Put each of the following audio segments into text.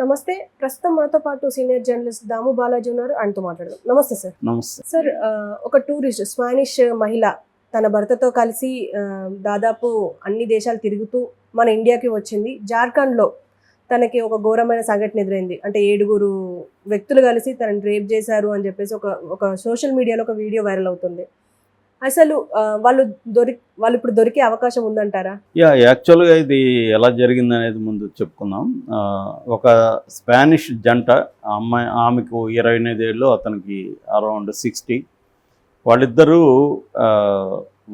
నమస్తే. ప్రస్తుతం మనతో పాటు సీనియర్ జర్నలిస్ట్ దాము బాలాజీ ఉన్నారు. ఆయనతో మాట్లాడదాం. నమస్తే సార్. నమస్తే. సార్ ఒక టూరిస్ట్ స్పానిష్ మహిళ తన భర్తతో కలిసి దాదాపు అన్ని దేశాలు తిరుగుతూ మన ఇండియాకి వచ్చింది. జార్ఖండ్లో తనకి ఒక ఘోరమైన సంఘటన ఎదురైంది. అంటే ఏడుగురు వ్యక్తులు కలిసి తనని రేప్ చేశారు అని చెప్పేసి ఒక ఒక సోషల్ మీడియాలో ఒక వీడియో వైరల్ అవుతుంది. అసలు వాళ్ళు దొరి వాళ్ళు ఇప్పుడు దొరికే అవకాశం ఉందంటారా? యా యాక్చువల్గా ఇది ఎలా జరిగింది అనేది ముందు చెప్పుకుందాం. ఒక స్పానిష్ జంట అమ్మాయి ఆమెకు ఇరవై ఎనిమిది ఏళ్ళు అతనికి అరౌండ్ సిక్స్టీ. వాళ్ళిద్దరూ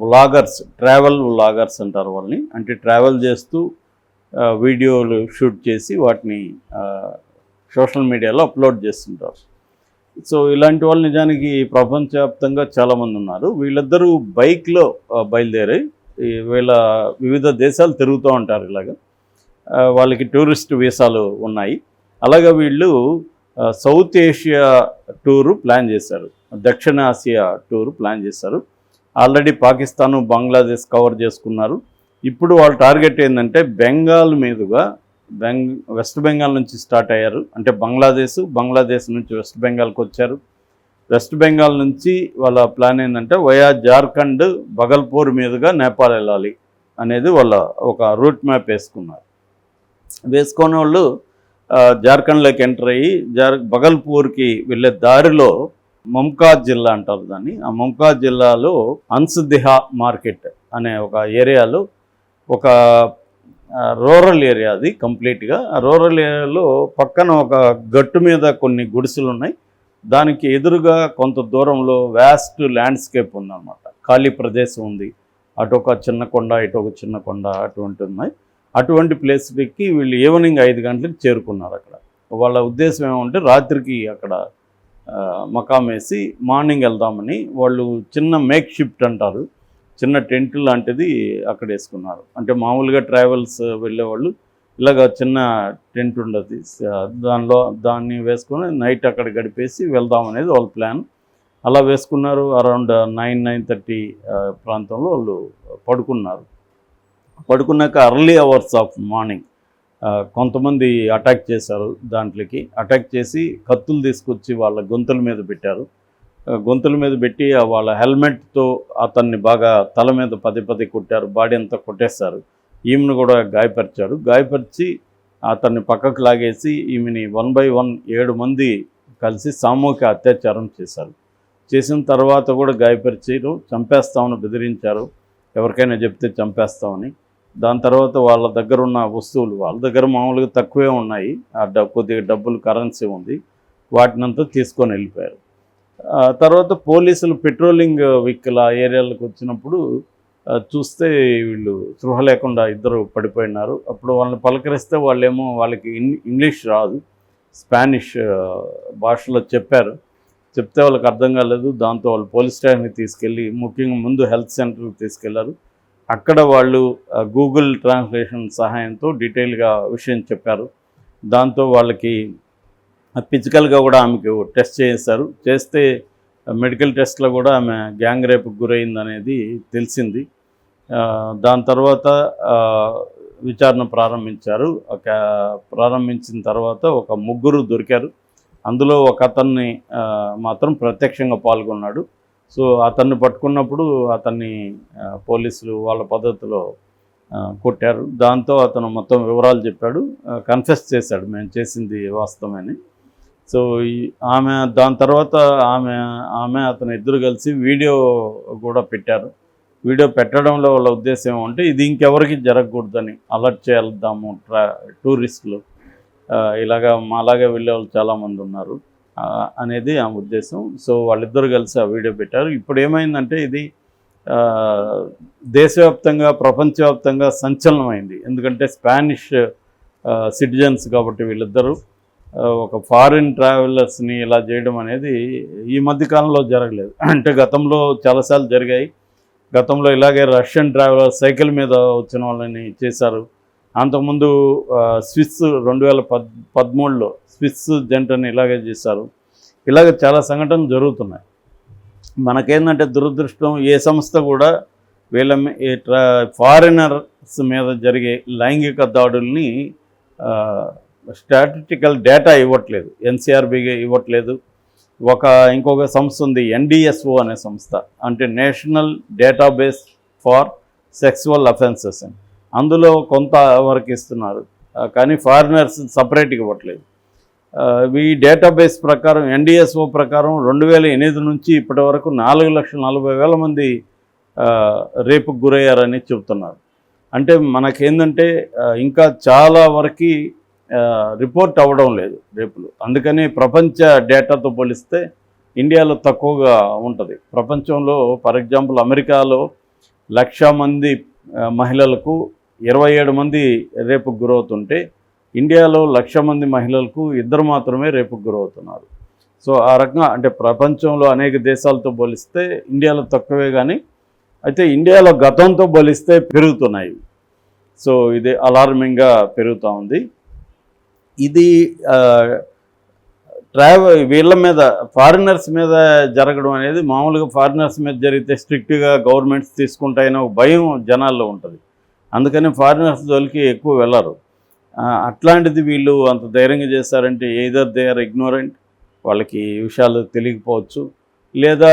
వ్లాగర్స్ ట్రావెల్ వ్లాగర్స్ అంటారు వాళ్ళని. అంటే ట్రావెల్ చేస్తూ వీడియోలు షూట్ చేసి వాటిని సోషల్ మీడియాలో అప్లోడ్ చేస్తుంటారు. సో ఇలాంటి వాళ్ళు నిజానికి ప్రపంచవ్యాప్తంగా చాలామంది ఉన్నారు. వీళ్ళిద్దరూ బైక్లో బయలుదేరి వీళ్ళ వివిధ దేశాలు తిరుగుతూ ఉంటారు ఇలాగ. వాళ్ళకి టూరిస్ట్ వీసాలు ఉన్నాయి. అలాగే వీళ్ళు సౌత్ ఏషియా టూరు ప్లాన్ చేశారు. దక్షిణ ఆసియా టూరు ప్లాన్ చేశారు. ఆల్రెడీ పాకిస్తాను బంగ్లాదేశ్ కవర్ చేసుకున్నారు. ఇప్పుడు వాళ్ళ టార్గెట్ ఏంటంటే బెంగాల్ మీదుగా బెంగ్ వెస్ట్ బెంగాల్ నుంచి స్టార్ట్ అయ్యారు. అంటే బంగ్లాదేశ్ బంగ్లాదేశ్ నుంచి వెస్ట్ బెంగాల్కి వచ్చారు. వెస్ట్ బెంగాల్ నుంచి వాళ్ళ ప్లాన్ ఏంటంటే వయా జార్ఖండ్ బగల్పూర్ మీదుగా నేపాల్ వెళ్ళాలి అనేది వాళ్ళ ఒక రూట్ మ్యాప్ వేసుకున్నారు. వేసుకునే వాళ్ళు జార్ఖండ్లోకి ఎంటర్ అయ్యి జార్ బగల్పూర్కి వెళ్ళే దారిలో మమ్కాజ్ జిల్లా అంటారు దాన్ని. ఆ మమ్కాజ్ జిల్లాలో అన్సుదిహా మార్కెట్ అనే ఒక ఏరియాలో ఒక రూరల్ ఏరియా అది కంప్లీట్గా. ఆ రూరల్ ఏరియాలో పక్కన ఒక గట్టు మీద కొన్ని గుడిసెలు ఉన్నాయి దానికి ఎదురుగా కొంత దూరంలో వ్యాస్ట్ ల్యాండ్స్కేప్ ఉందన్నమాట. ఖాళీ ప్రదేశం ఉంది. అటు ఒక చిన్న కొండ ఇటు ఒక చిన్న కొండ అటువంటి ఉన్నాయి. అటువంటి ప్లేస్కి వీళ్ళు ఈవినింగ్ ఐదు గంటలకు చేరుకున్నారు అక్కడ. వాళ్ళ ఉద్దేశం ఏమంటే రాత్రికి అక్కడ మకాం వేసి మార్నింగ్ వెళ్దామని వాళ్ళు చిన్న మేక్ షిఫ్ట్ అంటారు. చిన్న టెంట్ లాంటిది అక్కడ వేసుకున్నారు. అంటే మామూలుగా ట్రావెల్స్ వెళ్ళేవాళ్ళు ఇలాగ చిన్న టెంట్ ఉండదు. దానిలో దాన్ని వేసుకొని నైట్ అక్కడ గడిపేసి వెళ్దాం అనేది వాళ్ళ ప్లాన్. అలా వేసుకున్నారు. అరౌండ్ నైన్ నైన్ థర్టీ ప్రాంతంలో వాళ్ళు పడుకున్నారు. పడుకున్నాక అర్లీ అవర్స్ ఆఫ్ మార్నింగ్ కొంతమంది అటాక్ చేశారు దాంట్లోకి. అటాక్ చేసి కత్తులు తీసుకొచ్చి వాళ్ళ గొంతుల మీద పెట్టారు. గొంతుల మీద పెట్టి వాళ్ళ హెల్మెట్తో అతన్ని బాగా తల మీద పది పది కొట్టారు బాడీ అంతా కొట్టేశారు. ఈమెను కూడా గాయపరిచాడు. గాయపరిచి అతన్ని పక్కకు లాగేసి ఈమెని వన్ బై వన్ ఏడు మంది కలిసి సామూహిక అత్యాచారం చేశారు. చేసిన తర్వాత కూడా గాయపరిచారు చంపేస్తామని బెదిరించారు. ఎవరికైనా చెప్తే చంపేస్తామని. దాని తర్వాత వాళ్ళ దగ్గర ఉన్న వస్తువులు వాళ్ళ దగ్గర మామూలుగా తక్కువే ఉన్నాయి. ఆ డబ్బు కొద్దిగా డబ్బులు కరెన్సీ ఉంది. వాటినంతా తీసుకొని వెళ్ళిపోయారు. తర్వాత పోలీసులు పెట్రోలింగ్ వెహికల్ ఆ ఏరియాలకు వచ్చినప్పుడు చూస్తే వీళ్ళు స్పృహ లేకుండా ఇద్దరు పడిపోయినారు. అప్పుడు వాళ్ళని పలకరిస్తే వాళ్ళేమో వాళ్ళకి ఇంగ్లీష్ రాదు. స్పానిష్ భాషలో చెప్పారు. చెప్తే వాళ్ళకి అర్థం కాలేదు. దాంతో వాళ్ళు పోలీస్ స్టేషన్కి తీసుకెళ్ళి ముఖ్యంగా ముందు హెల్త్ సెంటర్కి తీసుకెళ్ళారు. అక్కడ వాళ్ళు గూగుల్ ట్రాన్స్లేషన్ సహాయంతో డీటెయిల్గా విషయం చెప్పారు. దాంతో వాళ్ళకి ఫిజికల్గా కూడా ఆమెకు టెస్ట్ చేశారు చేస్తే మెడికల్ టెస్ట్లో కూడా ఆమె గ్యాంగ్ రేపుకు గురైంది అనేది తెలిసింది దాని తర్వాత విచారణ ప్రారంభించారు. ఒక ప్రారంభించిన తర్వాత ఒక ముగ్గురు దొరికారు. అందులో ఒక అతన్ని మాత్రం ప్రత్యక్షంగా పాల్గొన్నాడు. సో అతన్ని పట్టుకున్నప్పుడు అతన్ని పోలీసులు వాళ్ళ పద్ధతిలో కొట్టారు. దాంతో అతను మొత్తం వివరాలు చెప్పాడు. కన్ఫెస్ చేశాడు. మేము చేసింది వాస్తవమని. సో ఈ ఆమె దాని తర్వాత ఆమె ఆమె అతను ఇద్దరు కలిసి వీడియో కూడా పెట్టారు. వీడియో పెట్టడంలో వాళ్ళ ఉద్దేశం ఏమంటే ఇది ఇంకెవరికి జరగకూడదని అలర్ట్ చేద్దాము ట్రా టూరిస్టులు. ఇలాగా మాలాగా వెళ్ళే వాళ్ళు చాలామంది ఉన్నారు అనేది ఆమె ఉద్దేశం. సో వాళ్ళిద్దరు కలిసి ఆ వీడియో పెట్టారు. ఇప్పుడు ఏమైందంటే ఇది దేశవ్యాప్తంగా ప్రపంచవ్యాప్తంగా సంచలనమైంది. ఎందుకంటే స్పానిష్ సిటిజన్స్ కాబట్టి వీళ్ళిద్దరూ ఒక ఫారిన్ ట్రావెలర్స్ని ఇలా చేయడం అనేది ఈ మధ్య కాలంలో జరగలేదు. అంటే గతంలో చాలాసార్లు జరిగాయి. గతంలో ఇలాగే రష్యన్ ట్రావెలర్ సైకిల్ మీద వచ్చిన వాళ్ళని చేశారు. అంతకుముందు స్విస్ రెండు వేల పద్ పదమూడులో స్విస్ జంటని ఇలాగే చేశారు. ఇలాగ చాలా సంఘటనలు జరుగుతున్నాయి. మనకేందంటే దురదృష్టం ఏ సంస్థ కూడా వీళ్ళ ఈ ఫారినర్స్ మీద జరిగే లైంగిక దాడుల్ని స్టాటిస్టికల్ డేటా ఇవ్వట్లేదు ఎన్సీఆర్బిగా ఇవ్వట్లేదు. ఒక ఇంకొక సంస్థ ఉంది ఎన్డిఎస్ఓ అనే సంస్థ అంటే national database for sexual offences అని. అందులో కొంత వరకు ఇస్తున్నారు కానీ ఫారినర్స్ సపరేట్గా ఇవ్వట్లేదు. ఈ డేటాబేస్ ప్రకారం ఎన్డిఎస్ఓ ప్రకారం రెండు వేల ఎనిమిది నుంచి ఇప్పటి వరకు నాలుగు లక్షల నలభై వేల మంది రేపుకు గురయ్యారని చెబుతున్నారు. అంటే మనకేందంటే ఇంకా చాలా వరకు రిపోర్ట్ అవ్వడం లేదు రేపులు. అందుకని ప్రపంచ డేటాతో పోలిస్తే ఇండియాలో తక్కువగా ఉంటుంది. ప్రపంచంలో ఫర్ ఎగ్జాంపుల్ అమెరికాలో లక్ష మంది మహిళలకు ఇరవై ఏడు మంది రేపుకు గురవుతుంటే ఇండియాలో లక్ష మంది మహిళలకు ఇద్దరు మాత్రమే రేపుకు గురవుతున్నారు. సో ఆ రకంగా అంటే ప్రపంచంలో అనేక దేశాలతో పోలిస్తే ఇండియాలో తక్కువే కానీ అయితే ఇండియాలో గతంతో పోలిస్తే పెరుగుతున్నాయి. సో ఇది అలార్మింగ్గా పెరుగుతూ ఉంది. ఇది ట్రావెల్ వీళ్ళ మీద ఫారినర్స్ మీద జరగడం అనేది మామూలుగా ఫారినర్స్ మీద జరిగితే స్ట్రిక్ట్గా గవర్నమెంట్స్ తీసుకుంటాయని ఒక భయం జనాల్లో ఉంటుంది. అందుకని ఫారినర్స్ జోలికి ఎక్కువ వెళ్ళరు. అట్లాంటిది వీళ్ళు అంత ధైర్యంగా చేశారంటే ఏదర్ దే ఆర్ ఇగ్నోరెంట్ వాళ్ళకి విషయాలు తెలియకపోవచ్చు. లేదా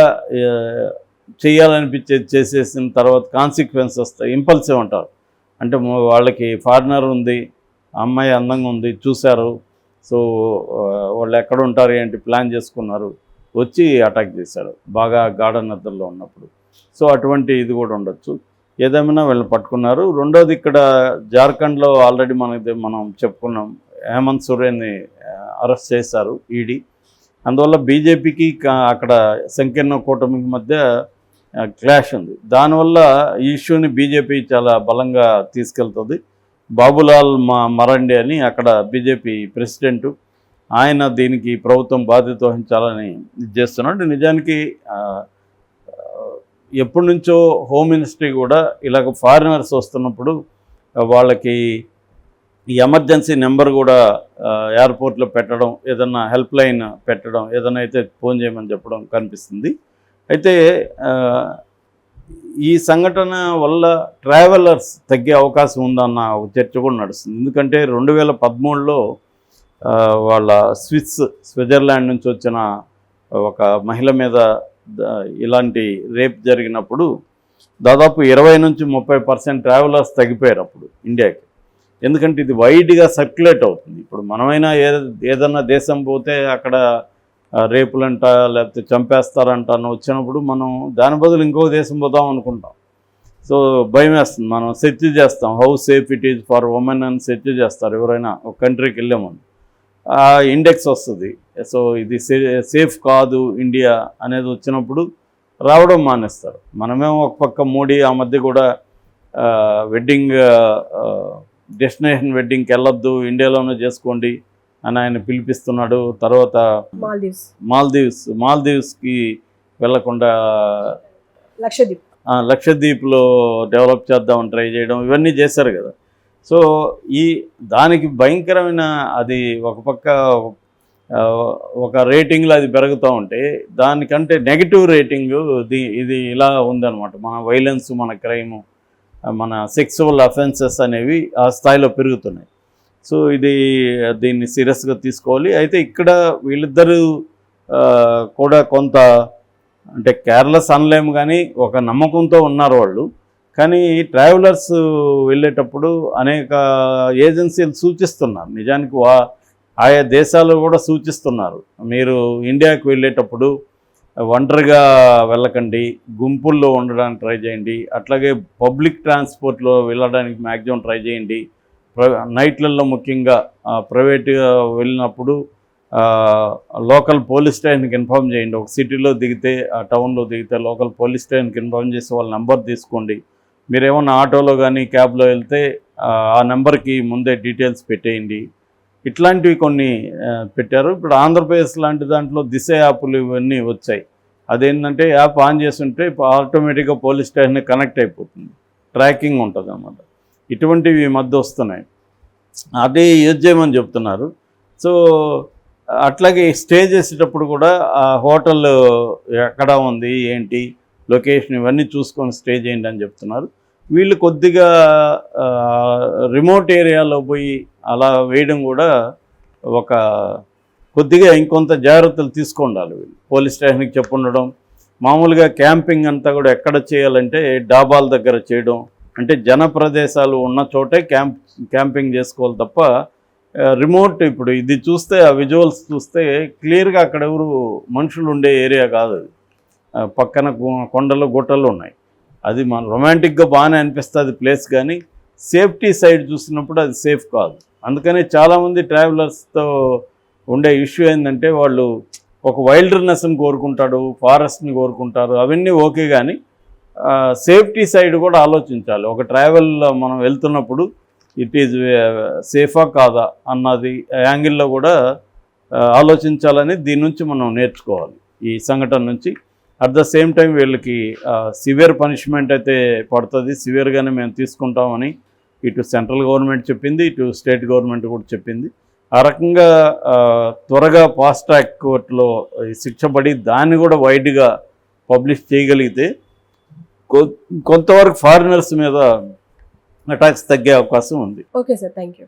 చేయాలనిపించేది చేసేసిన తర్వాత కాన్సిక్వెన్స్ వస్తాయి ఇంపల్సివ్ అంటారు. అంటే వాళ్ళకి ఫారినర్ ఉంది అమ్మాయి అందంగా ఉంది చూశారు. సో వాళ్ళు ఎక్కడ ఉంటారు ఏంటి ప్లాన్ చేసుకున్నారు వచ్చి అటాక్ చేశారు బాగా గాఢ నిద్రలో ఉన్నప్పుడు. సో అటువంటి ఇది కూడా ఉండొచ్చు. ఏదేమైనా వీళ్ళని పట్టుకున్నారు. రెండోది ఇక్కడ జార్ఖండ్లో ఆల్రెడీ మనకి మనం చెప్పుకున్నాం హేమంత్ సోరెన్ని అరెస్ట్ చేశారు ఈడీ. అందువల్ల బీజేపీకి అక్కడ సంకీర్ణ కూటమికి మధ్య క్లాష్ ఉంది. దానివల్ల ఈ ఇష్యూని బీజేపీ చాలా బలంగా తీసుకెళ్తుంది. బాబులాల్ మా మరండి అని అక్కడ బీజేపీ ప్రెసిడెంట్ ఆయన దీనికి ప్రభుత్వం బాధ్యత వహించాలని ఇది చేస్తున్నాడు. నిజానికి ఎప్పటి నుంచో హోమ్ మినిస్ట్రీ కూడా ఇలాగ ఫారినర్స్ వస్తున్నప్పుడు వాళ్ళకి ఈ ఎమర్జెన్సీ నెంబర్ కూడా ఎయిర్పోర్ట్లో పెట్టడం ఏదన్నా హెల్ప్ లైన్ పెట్టడం ఏదైనా అయితే ఫోన్ చేయమని చెప్పడం కనిపిస్తుంది. అయితే ఈ సంఘటన వల్ల ట్రావెలర్స్ తగ్గే అవకాశం ఉందన్న చర్చ కూడా నడుస్తుంది. ఎందుకంటే రెండు వేల పదమూడులో వాళ్ళ స్విస్ స్విట్జర్లాండ్ నుంచి వచ్చిన ఒక మహిళ మీద ఇలాంటి రేప్ జరిగినప్పుడు దాదాపు ఇరవై నుంచి ముప్పై పర్సెంట్ ట్రావెలర్స్ తగ్గిపోయారు అప్పుడు ఇండియాకి. ఎందుకంటే ఇది వైడ్గా సర్క్యులేట్ అవుతుంది. ఇప్పుడు మనమైనా ఏ ఏదన్నా దేశం పోతే అక్కడ రేపులంట లేకపోతే చంపేస్తారంట అని వచ్చినప్పుడు మనం దాని బదులు ఇంకో దేశం పోదాం అనుకుంటాం. సో భయం వేస్తుంది. మనం సెర్చ్ చేస్తాం. How safe it is for women అని సెర్చ్ చేస్తారు. ఎవరైనా ఒక కంట్రీకి వెళ్ళామని ఆ ఇండెక్స్ వస్తుంది. సో ఇది సే- సేఫ్ కాదు ఇండియా అనేది వచ్చినప్పుడు రావడం మానేస్తారు. మనమేమో ఒక పక్క మోడీ ఆ మధ్య కూడా వెడ్డింగ్ డెస్టినేషన్ వెడ్డింగ్కి వెళ్ళొద్దు ఇండియాలోనే చేసుకోండి అని ఆయన పిలిపిస్తున్నాడు. తర్వాత మాల్దీవ్స్. మాల్దీవ్స్ మాల్దీవ్స్కి వెళ్ళకుండా లక్షద్వీప్. లక్షద్వీప్లో డెవలప్ చేద్దామని ట్రై చేయడం ఇవన్నీ చేశారు కదా. సో ఈ దానికి భయంకరమైన అది ఒక పక్క ఒక రేటింగ్లో అది పెరుగుతూ ఉంటే దానికంటే నెగిటివ్ రేటింగ్ ఇది ఇది ఇలా ఉందన్నమాట. మన వైలెన్స్ మన క్రైమ్ మన సెక్సువల్ అఫెన్సెస్ అనేవి ఆ స్థాయిలో పెరుగుతున్నాయి. సో ఇది దీన్ని సీరియస్గా తీసుకోవాలి. అయితే ఇక్కడ వీళ్ళిద్దరూ కూడా కొంత అంటే కేర్లెస్ అనలేము కానీ ఒక నమ్మకంతో ఉన్నారు వాళ్ళు. కానీ ట్రావెలర్స్ వెళ్ళేటప్పుడు అనేక ఏజెన్సీలు సూచిస్తున్నారు. నిజానికి వా ఆయా దేశాలు కూడా సూచిస్తున్నారు. మీరు ఇండియాకు వెళ్ళేటప్పుడు ఒంటరిగా వెళ్ళకండి గుంపుల్లో ఉండడానికి ట్రై చేయండి అట్లాగే పబ్లిక్ ట్రాన్స్పోర్ట్లో వెళ్ళడానికి మ్యాక్సిమం ట్రై చేయండి నైట్లలో ముఖ్యంగా ప్రైవేట్గా వెళ్ళినప్పుడు లోకల్ పోలీస్ స్టేషన్కి ఇన్ఫామ్ చేయండి. ఒక సిటీలో దిగితే ఆ టౌన్లో దిగితే లోకల్ పోలీస్ స్టేషన్కి ఇన్ఫామ్ చేసి వాళ్ళ నెంబర్ తీసుకోండి. మీరేమన్నా ఆటోలో కానీ క్యాబ్లో వెళ్తే ఆ, నెంబర్కి ముందే డీటెయిల్స్ పెట్టేయండి. ఇట్లాంటివి కొన్ని పెట్టారు. ఇప్పుడు ఆంధ్రప్రదేశ్ లాంటి దాంట్లో దిశ యాప్లు ఇవన్నీ వచ్చాయి. అదేంటంటే యాప్ ఆన్ చేస్తుంటే ఆటోమేటిక్గా పోలీస్ స్టేషన్ కనెక్ట్ అయిపోతుంది. ట్రాకింగ్ ఉంటుంది అన్నమాట ఇటువంటివి మధ్య వస్తున్నాయి. అదే యూజ్ చేయమని చెప్తున్నారు. సో అట్లాగే స్టే చేసేటప్పుడు కూడా ఆ హోటల్ ఎక్కడ ఉంది ఏంటి లొకేషన్ ఇవన్నీ చూసుకొని స్టే చేయండి అని చెప్తున్నారు. వీళ్ళు కొద్దిగా రిమోట్ ఏరియాలో పోయి అలా వేయడం కూడా ఒక కొద్దిగా ఇంకొంత జాగ్రత్తలు తీసుకుండాలి వీళ్ళు. పోలీస్ స్టేషన్కి చెప్పుండడం మామూలుగా క్యాంపింగ్ అంతా కూడా ఎక్కడ చేయాలంటే డాబాల దగ్గర చేయడం అంటే జన ప్రదేశాలు ఉన్న చోటే క్యాంప్ క్యాంపింగ్ చేసుకోవాలి తప్ప రిమోట్ ఇప్పుడు ఇది చూస్తే ఆ విజువల్స్ చూస్తే క్లియర్గా అక్కడ ఎవరు మనుషులు ఉండే ఏరియా కాదు పక్కన కొండలు గుట్టలు ఉన్నాయి. అది మన రొమాంటిక్గా బాగానే అనిపిస్తుంది ప్లేస్ కానీ సేఫ్టీ సైడ్ చూసినప్పుడు అది సేఫ్ కాదు. అందుకనే చాలామంది ట్రావెలర్స్తో ఉండే ఇష్యూ ఏంటంటే వాళ్ళు ఒక వైల్డ్నెస్ని కోరుకుంటాడు ఫారెస్ట్ని కోరుకుంటారు అవన్నీ ఓకే కానీ సేఫ్టీ సైడ్ కూడా ఆలోచించాలి. ఒక ట్రావెల్లో మనం వెళ్తున్నప్పుడు ఇట్ ఈజ్ సేఫా కాదా అన్నది యాంగిల్లో కూడా ఆలోచించాలని దీని నుంచి మనం నేర్చుకోవాలి. ఈ సంఘటన నుంచి. అట్ ద సేమ్ టైం వీళ్ళకి సివియర్ పనిష్మెంట్ అయితే పడుతుంది. సివియర్గానే మేము తీసుకుంటామని ఇటు సెంట్రల్ గవర్నమెంట్ చెప్పింది ఇటు స్టేట్ గవర్నమెంట్ కూడా చెప్పింది. ఆ రకంగా త్వరగా ఫాస్ట్ ట్రాక్ కోర్టులో శిక్ష పడి దాన్ని కూడా వైడ్గా పబ్లిష్ చేయగలిగితే కొంతవరకు ఫారినర్స్ మీద అటాక్స్ తగ్గే అవకాశం ఉంది. Okay sir thank you